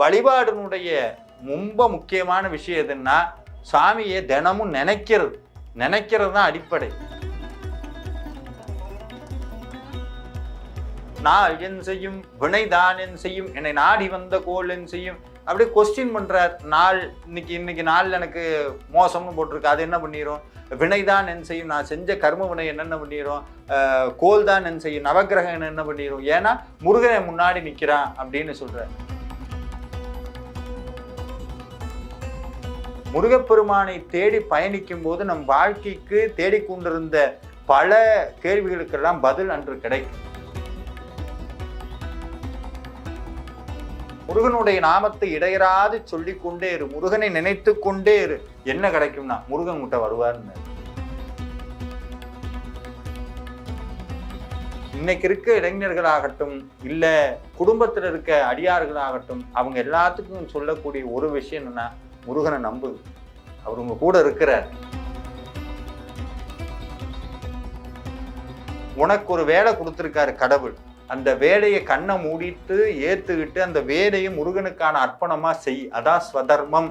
வழிபாடினுடைய ரொம்ப முக்கியமான விஷயம் எதுன்னா சாமியை தினமும் நினைக்கிறது. நினைக்கிறது தான் அடிப்படை. நான் என் செய்யும் வினைதான் என் செய்யும் என்னை நாடி வந்த கோல் என் செய்யும். அப்படியே கொஸ்டின் பண்ணுறார் நாள் இன்னைக்கு இன்னைக்கு நாள் எனக்கு மோசம்னு போட்டிருக்கு. அது என்ன வினை வினைதான் என் செய்யும். நான் செஞ்ச கர்ம வினை என்னென்ன பண்ணிடும் கோல் தான் என் செய்யும். நவக்கிரகம் என்ன பண்ணிடும் ஏன்னா முருகனை முன்னாடி நிற்கிறான் அப்படின்னு சொல்றார். முருகப்பெருமானை தேடி பயணிக்கும் போது நம் வாழ்க்கைக்கு தேடிக்கொண்டிருந்த பல கேள்விகளுக்கெல்லாம் பதில் அன்று கிடைக்கும். முருகனுடைய நாமத்தை இடையராது சொல்லிக் கொண்டே இரு முருகனை நினைத்து கொண்டே இரு என்ன கிடைக்கும்னா முருகன் கிட்ட வருவார்னு. இன்னைக்கு இருக்க இளைஞர்களாகட்டும் இல்லை குடும்பத்துல இருக்க அடியார்களாகட்டும் அவங்க எல்லாத்துக்கும் சொல்லக்கூடிய ஒரு விஷயம் என்னன்னா முருகனை நம்பு. அவர் உங்க கூட இருக்கிறார். உனக்கு ஒரு வேலை கொடுத்துருக்காரு கடவுள். அந்த வேலையை கண்ணை மூடிட்டு ஏத்துக்கிட்டு அந்த வேலையை முருகனுக்கான அர்ப்பணமா செய். அதான் ஸ்வதர்மம்.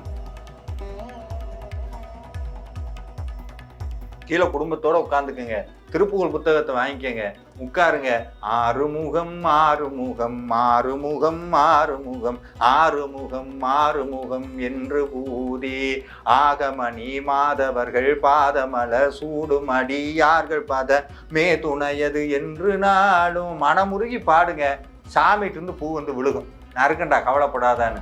கீழே குடும்பத்தோட உட்காந்துக்குங்க திருப்புகழ் புத்தகத்தை வாங்கிக்கங்க. உட்காருங்க. ஆறுமுகம் ஆறுமுகம் ஆறுமுகம் ஆறுமுகம் ஆறுமுகம் ஆறுமுகம் என்று பூதி ஆகமணி மாதவர்கள் பாதமல சூடும் அடியார்கள் பத மே துணையது என்று நாளும் மனமுருகி பாடுங்க. சாமிட்டு இருந்து பூ வந்து விழுகும். நறுக்கண்டா கவலைப்படாதான்னு.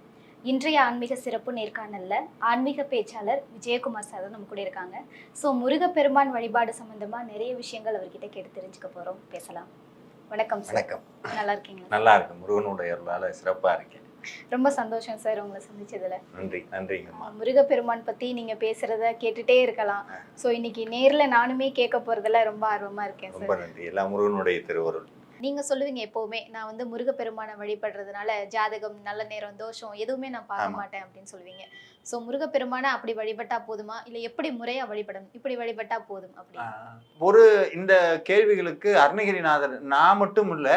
இன்றைய ஆன்மீக சிறப்பு நேர்காணல்ல ஆன்மீக பேச்சாளர் விஜயகுமார் சார் நம்ம கூட இருக்காங்க. ஸோ முருகப்பெருமான் வழிபாடு சம்பந்தமா நிறைய விஷயங்கள் அவர்கிட்ட கேட்டு தெரிஞ்சுக்க போறோம். பேசலாம். வணக்கம் வணக்கம். நல்லா இருக்கீங்களா? நல்லா இருக்கு முருகனுடைய அருளால சிறப்பா இருக்கேன். ரொம்ப சந்தோஷம் சார் உங்களை சந்திச்சதுல. நன்றி நன்றிங்கம்மா. முருகப்பெருமான் பத்தி நீங்க பேசுறத கேட்டுட்டே இருக்கலாம். ஸோ இன்னைக்கு நேர்ல நானுமே கேட்க போறதுல ரொம்ப ஆர்வமா இருக்கேன் ரொம்ப நன்றி. எல்லாம் முருகனுடைய திருவருள். நீங்க சொல்லுவீங்க எப்பவுமே நான் வந்து முருகப்பெருமானை வழிபடுறதுனால ஜாதகம் நல்ல நேரம் தோஷம் எதுவுமே நான் பார்க்க. மாட்டேன் அப்படின்னு சொல்லுவீங்க. சோ முருகப்பெருமானை அப்படி வழிபட்டா போதுமா? இல்ல எப்படி முறையா வழிபடணும்? இப்படி வழிபட்டா போதும் அப்படி ஆஹ் ஒரு இந்த கேள்விகளுக்கு அருணகிரிநாதர் நான் மட்டும் இல்ல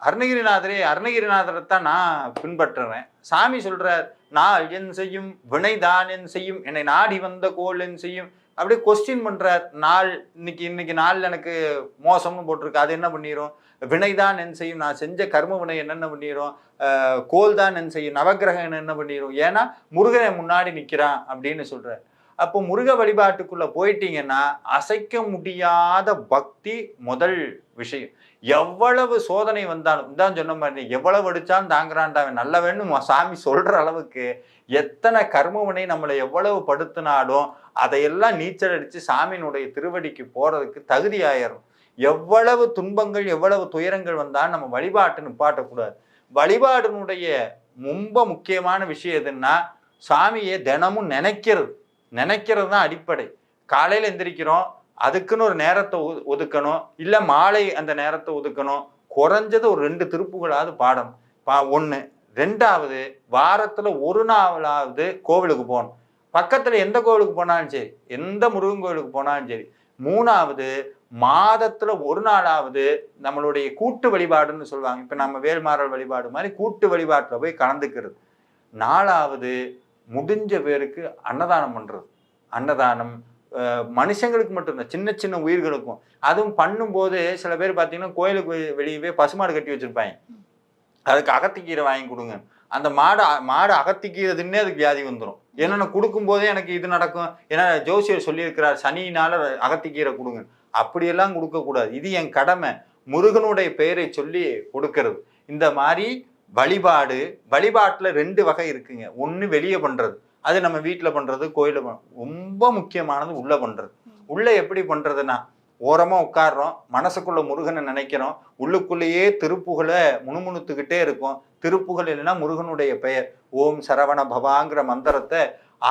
அருணகிரிநாதரே அருணகிரிநாதரை தான் நான் பின்பற்றுறேன். சாமி சொல்றார் நான் என் செய்யும் வினைதான் என் செய்யும் என்னை நாடி வந்த கோல் என் செய்யும் அப்படியே கொஸ்டின் பண்ணுற நாள் இன்னைக்கு இன்னைக்கு நாள் எனக்கு மோசம்னு போட்டிருக்கு. அது என்ன பண்ணிரும்? வினைதான் என் செய்யும். நான் செஞ்ச கர்ம வினை என்னென்ன பண்ணிரும்? கோல் தான் என் செய்யும். நவக்கிரகம் என்ன பண்ணிரும்? ஏன்னா முருகனை முன்னாடி நிக்கிறான் அப்படின்னு சொல்றார். அப்போ முருக வழிபாட்டுக்குள்ள போயிட்டீங்கன்னா அசைக்க முடியாத பக்தி முதல் விஷயம். எவ்வளவு சோதனை வந்தாலும் தான் சொன்ன மாதிரி எவ்வளவு அடிச்சாலும் தாங்குறான்டா அவன் வேணும் சாமி சொல்ற அளவுக்கு எத்தனை கர்மவினை நம்மளை எவ்வளவு படுத்தினாலும் அதையெல்லாம் நீச்சல் அடிச்சு சாமியினுடைய திருவடிக்கு போறதுக்கு தகுதி ஆயிரும். எவ்வளவு துன்பங்கள் எவ்வளவு துயரங்கள் வந்தாலும் நம்ம வழிபாட்டு நிப்பாட்டக்கூடாது. வழிபாடினுடைய ரொம்ப முக்கியமான விஷயம் எதுன்னா சாமியை தினமும் நினைக்கிறது. நினைக்கிறது தான் அடிப்படை. காலையில் எந்திரிக்கிறோம் அதுக்குன்னு ஒரு நேரத்தை ஒதுக்கணும். இல்லை மாலை அந்த நேரத்தை ஒதுக்கணும். குறைஞ்சது ஒரு ரெண்டு திருப்புகளாவது பாடம் பா ஒன்று ரெண்டாவது வாரத்தில் ஒரு நாளாவது கோவிலுக்கு போகணும். பக்கத்தில் எந்த கோவிலுக்கு போனாலும் சரி எந்த முருகன் கோவிலுக்கு போனாலும் சரி. மூணாவது மாதத்துல ஒரு நாளாவது நம்மளுடைய கூட்டு வழிபாடுன்னு சொல்லுவாங்க. இப்போ நம்ம வேல்மாறல் வழிபாடு மாதிரி கூட்டு வழிபாட்டில் போய் கலந்துக்கிறது. நாலாவது முடிஞ்ச பேருக்கு அன்னதானம் பண்ணுறது அன்னதானம் மனுஷங்களுக்கு மட்டும்தான் சின்ன சின்ன உயிர்களுக்கும். அதுவும் பண்ணும்போது சில பேர் பார்த்தீங்கன்னா கோயிலுக்கு வெளியவே பசுமாடு கட்டி வச்சுருப்பாங்க. அதுக்கு அகத்திக்கீரை வாங்கி கொடுங்க. அந்த மாடு மாடு அகத்திக்கீரை தின்னே அதுக்கு வியாதி வந்துடும் என்னென்ன கொடுக்கும்போதே எனக்கு இது நடக்கும். ஏன்னா ஜோசியர் சொல்லியிருக்கிறார் சனியினால அகத்திக்கீரை கொடுங்க. அப்படியெல்லாம் கொடுக்கக்கூடாது. இது என் கடமை. முருகனுடைய பெயரை சொல்லி கொடுக்கறது. இந்த மாதிரி வழிபாடு வழிபாட்டில் ரெண்டு வகை இருக்குங்க. ஒன்று வெளியே பண்ணுறது அது நம்ம வீட்டில் பண்ணுறது கோயிலில். ரொம்ப முக்கியமானது உள்ளே பண்ணுறது உள்ள எப்படி பண்றதுன்னா ஓரமா உட்கார்றோம் மனசுக்குள்ள முருகனை நினைக்கிறோம் உள்ளுக்குள்ளேயே திருப்புகளை முணுமுணுத்துக்கிட்டே இருக்கும். திருப்புகள் இல்லைன்னா முருகனுடைய பெயர். ஓம் சரவண பவாங்கிற மந்திரத்தை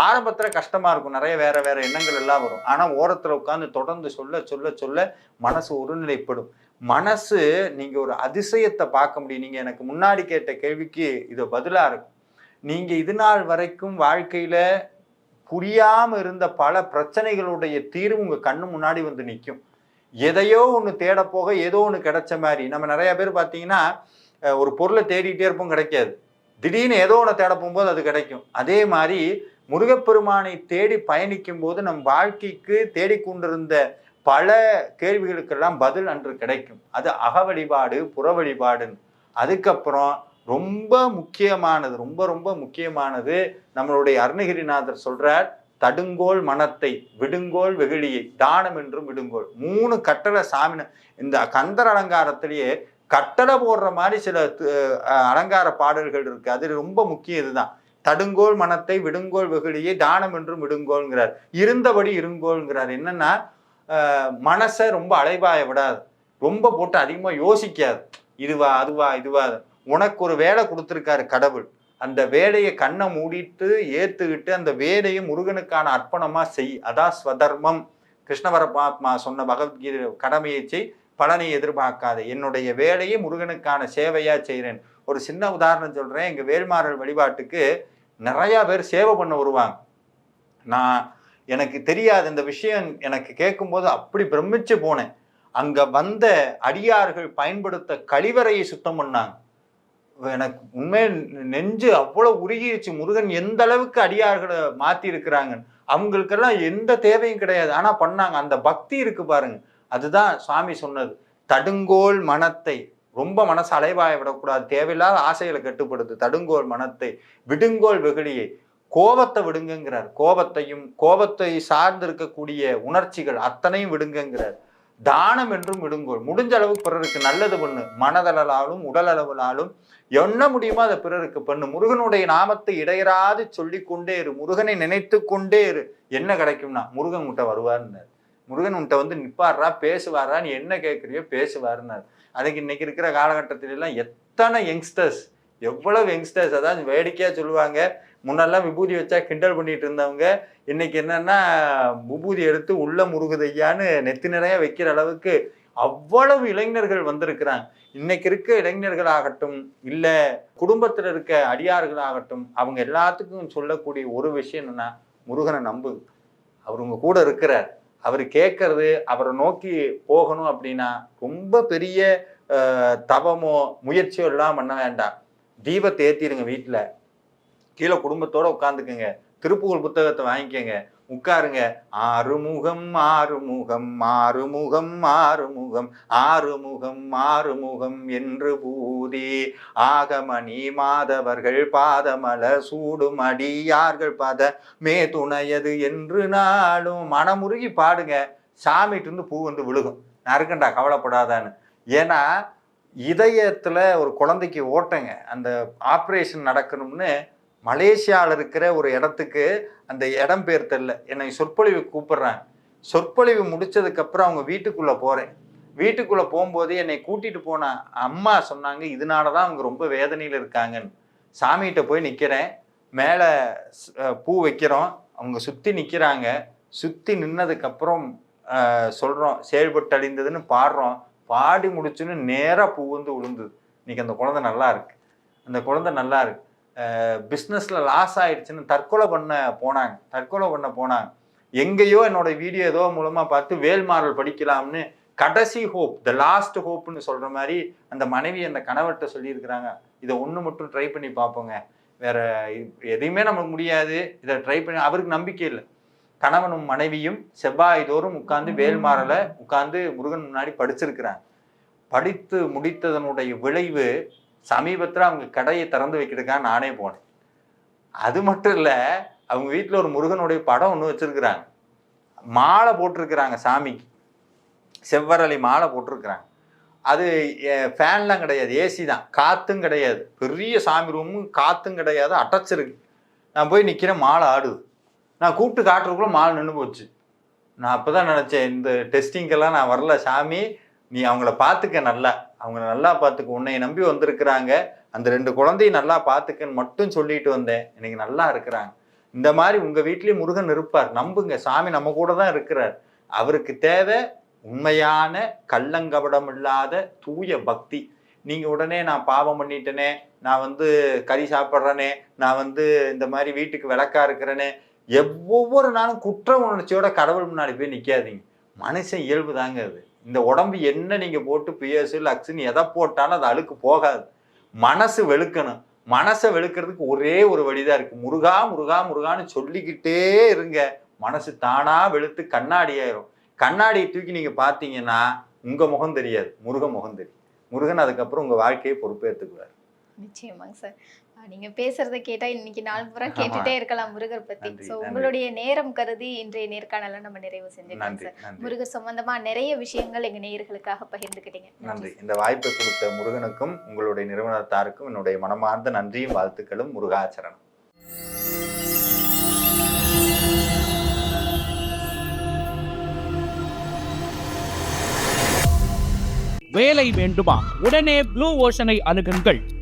ஆரம்பத்துல கஷ்டமா இருக்கும். நிறைய வேற வேற எண்ணங்கள் எல்லாம் வரும். ஆனா ஓரத்துல உட்கார்ந்து தொடர்ந்து சொல்ல சொல்ல சொல்ல மனசு ஒருநிலைப்படும். மனசு நீங்க ஒரு அதிசயத்தை பார்க்க முடியும். நீங்க எனக்கு முன்னாடி கேட்ட கேள்விக்கு இது பதிலா இருக்கும். நீங்க இது நாள் வரைக்கும் வாழ்க்கையில புரியாம இருந்த பல பிரச்சனைகளுடைய தீர்வு உங்க கண்ணு முன்னாடி வந்து நிற்கும் எதையோ ஒன்று தேட போக ஏதோ ஒன்று கிடைச்ச மாதிரி. நம்ம நிறைய பேர் பார்த்தீங்கன்னா ஒரு பொருளை தேடிட்டே இருப்போம் கிடைக்காது. திடீர்னு ஏதோ ஒன்று தேட போகும்போது அது கிடைக்கும். அதே மாதிரி முருகப்பெருமானை தேடி பயணிக்கும் போது நம் வாழ்க்கைக்கு தேடிக்கொண்டிருந்த பல கேள்விகளுக்கெல்லாம் பதில் அன்று கிடைக்கும். அது அக வழிபாடு புற வழிபாடுன்னு. அதுக்கப்புறம் ரொம்ப முக்கியமானது ரொம்ப ரொம்ப முக்கியமானது நம்மளுடைய அருணகிரிநாதர் சொல்றார் தடுங்கோல் மனத்தை விடுங்கோல் வெகுளியை தானம் என்றும் விடுங்கோல். மூணு கட்டளை சாமின இந்த கந்தர் அலங்காரத்திலேயே கட்டளை போடுற மாதிரி சில அலங்கார பாடல்கள் இருக்கு. அது ரொம்ப முக்கியம் இதுதான். தடுங்கோல் மனத்தை விடுங்கோல் வெகுளியை தானம் என்றும் விடுங்கோள்ங்கிறார் இருந்தபடி இருங்கோள்ங்கிறார் என்னன்னா மனசை ரொம்ப அலைவாய விடாது. ரொம்ப போட்டு அதிகமாக யோசிக்காது. இதுவா அதுவா இதுவா. உனக்கு ஒரு வேலை கொடுத்துருக்காரு கடவுள். அந்த வேலையை கண்ணை மூடிட்டு ஏற்றுக்கிட்டு அந்த வேலையை முருகனுக்கான அர்ப்பணமாக செய். அதான் ஸ்வதர்மம். கிருஷ்ண பரமாத்மா சொன்ன பகவத்கீதை கடமையை செய். பலனை எதிர்பார்க்காத. என்னுடைய வேலையை முருகனுக்கான சேவையாக செய்கிறேன் ஒரு சின்ன உதாரணம் சொல்கிறேன் எங்கள் வேல்மாறல் வழிபாட்டுக்கு நிறையா பேர் சேவை பண்ண வருவாங்க. நான் எனக்கு தெரியாது இந்த விஷயம் எனக்கு கேட்கும்போது அப்படி பிரமிச்சு போனேன். அங்க வந்த அடியார்கள் பயன்படுத்த கழிவறையை சுத்தம் பண்ணாங்க. எனக்கு உண்மையை நெஞ்சு அவ்வளவு உருகிருச்சு. முருகன் எந்த அளவுக்கு அடியார்களை மாத்தி இருக்கிறாங்க? அவங்களுக்கெல்லாம் எந்த தேவையும் கிடையாது. ஆனா பண்ணாங்க. அந்த பக்தி இருக்கு பாருங்க. அதுதான் சுவாமி சொன்னது. தடுங்கோல் மனத்தை. ரொம்ப மனசு அலைவாய விடக்கூடாது. தேவையில்லாத ஆசைகளை கட்டுப்படுத்து. தடுங்கோல் மனத்தை. விடுங்கோல் வெகுளியை. கோபத்தை விடுங்கங்கிறார். கோபத்தையும் கோபத்தை சார்ந்து இருக்கக்கூடிய உணர்ச்சிகள் அத்தனையும் விடுங்கங்கிறார். தானம் என்றும் விடுங்கோல் முடிஞ்ச அளவு பிறருக்கு நல்லது பண்ணு. மனதளவாலும் உடல் அளவிலாலும் என்ன முடியுமோ அதை பிறருக்கு பண்ணு. முருகனுடைய நாமத்தை இடையராது சொல்லிக்கொண்டே இரு. முருகனை நினைத்து கொண்டே இரு. என்ன கிடைக்கும்னா முருகன் உன்கிட்ட வருவார்னார். முருகன் உன்கிட்ட வந்து நிப்பாடுறா பேசுவாரா நீ என்ன கேட்குறியோ பேசுவாருன்னார் அதுக்கு இன்னைக்கு இருக்கிற காலகட்டத்திலெல்லாம் எத்தனை யங்ஸ்டர்ஸ் எவ்வளவு யங்ஸ்டர்ஸ் அதாவது வேடிக்கையா சொல்லுவாங்க முன்னெல்லாம் விபூதி வச்சா கிண்டல் பண்ணிட்டு இருந்தவங்க இன்னைக்கு என்னன்னா விபூதி எடுத்து உள்ள முருகுதையான்னு நெத்தி நிறைய வைக்கிற அளவுக்கு அவ்வளவு இளைஞர்கள் வந்திருக்கிறாங்க. இன்னைக்கு இருக்க இளைஞர்களாகட்டும் இல்ல குடும்பத்துல இருக்க அடியார்களாகட்டும் அவங்க எல்லாத்துக்கும் சொல்லக்கூடிய ஒரு விஷயம் என்னன்னா முருகனை நம்பு. அவர் உங்க கூட இருக்கிறார். அவர் கேட்கறது அவரை நோக்கி போகணும் அப்படின்னா ரொம்ப பெரிய தவமோ முயற்சியோ எல்லாம் பண்ண வேண்டாம். தீபத்தை ஏற்றிடுங்க வீட்டில் கீழே குடும்பத்தோட உட்காந்துக்குங்க திருப்புகழ் புத்தகத்தை வாங்கிக்கங்க. உட்காருங்க. ஆறுமுகம் ஆறுமுகம் ஆறுமுகம் ஆறுமுகம் ஆறுமுகம் ஆறுமுகம் என்று பூதி ஆகமணி மாதவர்கள் பாதமல சூடும் அடியார்கள் பத மே துணையது என்று நாளும் மனமுருகி பாடுங்க. சாமிட்டு இருந்து பூ வந்து விழுகும். நறுக்கண்டா கவலைப்படாதான்னு. ஏன்னா இதயத்தில் ஒரு குழந்தைக்கு ஓட்டங்க. அந்த ஆப்ரேஷன் நடக்கணும்னு மலேசியாவில் இருக்கிற ஒரு இடத்துக்கு அந்த இடம் பேர் தெரில என்னை சொற்பொழிவு கூப்பிடுறாங்க சொற்பொழிவு முடிச்சதுக்கப்புறம் அவங்க வீட்டுக்குள்ளே போகிறேன் வீட்டுக்குள்ளே போகும்போது என்னை கூட்டிகிட்டு போன அம்மா சொன்னாங்க இதனால தான் அவங்க ரொம்ப வேதனையில் இருக்காங்கன்னு. சாமிகிட்ட போய் நிற்கிறேன் மேலே பூ வைக்கிறோம். அவங்க சுற்றி நிற்கிறாங்க சுற்றி நின்னதுக்கப்புறம் சொல்கிறோம் செயல்பட்டு அழிந்ததுன்னு பாடுறோம். பாடி முடிச்சுன்னு நேராக பூ வந்து விழுந்தது இன்னைக்கு அந்த குழந்தை நல்லா இருக்கு. அந்த குழந்தை நல்லா இருக்கு. பிஸ்னஸில் லாஸ் ஆயிடுச்சுன்னு தற்கொலை பண்ண போனாங்க. தற்கொலை பண்ண போனாங்க. எங்கேயோ என்னோட வீடியோ ஏதோ மூலமாக பார்த்து வேல்மாறல் படிக்கலாம்னு கடைசி ஹோப் த லாஸ்ட் ஹோப்னு சொல்கிற மாதிரி அந்த மனைவி அந்த கணவர்கிட்ட சொல்லியிருக்கிறாங்க. இதை ஒன்று மட்டும் ட்ரை பண்ணி பார்ப்போங்க. வேற எதையுமே நமக்கு முடியாது. இதை ட்ரை பண்ணி அவருக்கு நம்பிக்கை இல்லை. கணவனும் மனைவியும் செவ்வாய் தோறும் உட்கார்ந்து வேல்மாறலை உட்காந்து முருகன் முன்னாடி படிச்சிருக்கிறாங்க. படித்து முடித்ததனுடைய விளைவு சமீபத்தில் அவங்க கடையை திறந்து வைக்கிறதுக்காக நானே போனேன். அது மட்டும் இல்லை அவங்க வீட்டில் ஒரு முருகனுடைய படம் ஒன்று வச்சுருக்குறாங்க. மாலை போட்டிருக்கிறாங்க சாமிக்கு. செவ்வரளி மாலை போட்டிருக்கிறாங்க. அது ஃபேன்லாம் கிடையாது ஏசி தான். காற்றும் கிடையாது. பெரிய சாமி ரூமும் காற்றும் கிடையாது அடைச்சிருக்கு. நான் போய் நிற்கிறேன் மாலை ஆடுது. நான் கூப்பிட்டு காட்டுறதுக்குள்ள மாலை நின்று போச்சு. நான் அப்போ தான் நினச்சேன் இந்த டெஸ்டிங்கெல்லாம் நான் வரல சாமி நீ அவங்கள பார்த்துக்க நல்லா. அவங்கள நல்லா பார்த்துக்க உன்னை நம்பி வந்திருக்கிறாங்க. அந்த ரெண்டு குழந்தையும் நல்லா பார்த்துக்கன்னு மட்டும் சொல்லிட்டு வந்தேன். இன்னைக்கு நல்லா இருக்கிறாங்க. இந்த மாதிரி உங்கள் வீட்லேயும் முருகன் இருப்பார். நம்புங்க. சாமி நம்ம கூட தான் இருக்கிறார். அவருக்கு தேவை உண்மையான கள்ளங்கபடம் இல்லாத தூய பக்தி. நீங்கள் உடனே நான் பாவம் பண்ணிட்டேனே நான் வந்து கறி சாப்பிட்றேனே நான் வந்து இந்த மாதிரி வீட்டுக்கு விளக்கா இருக்கிறேனே ஒவ்வொரு நாளும் குற்ற உணர்ச்சியோட கடவுள் முன்னாடி போய் நிற்காதீங்க மனுஷன் இயல்பு தாங்க அது. இந்த உடம்பு என்ன நீங்கள் போட்டு பிஎஸ் லக்ஸுன்னு எதை போட்டாலும் அது அழுக்கு போகாது. மனசு வெளுக்கணும். மனசை வெளுக்கிறதுக்கு ஒரே ஒரு வழிதான் இருக்குது முருகா முருகா முருகான்னு சொல்லிக்கிட்டே இருங்க. மனசு தானா வெளுத்து கண்ணாடி ஆயிரும். கண்ணாடியை தூக்கி நீங்கள் பார்த்தீங்கன்னா உங்கள் முகம் தெரியாது. முருக முகம் தெரியும். முருகன் அதுக்கப்புறம் உங்கள் வாழ்க்கையை பொறுப்பேற்றுக்குவார் நிச்சயமாங்க சார். நீங்க பேசுறத கேட்டா இன்னைக்கு நாள் பூரா. கேட்டுட்டே இருக்கலாம் முருகர் பத்தி. சோ. உங்களுடைய நேரம் கருதி இன்றைய நேர்காணலை நம்ம நிறைவு செஞ்சுக்கலாம் சார். முருகர் சம்பந்தமா நிறைய விஷயங்கள் எங்க நேயர்களுக்காக பகிர்ந்துக்கிட்டீங்க. நன்றி. இந்த வாய்ப்பை கொடுத்த முருகனுக்கும் உங்களுடைய நிறுவனத்தாருக்கும் என்னுடைய மனமார்ந்த நன்றியும் வாழ்த்துக்களும் முருகாச்சரணம். வேலை வேண்டுமா? உடனே ப்ளூ ஓஷனை அணுகுங்கள்.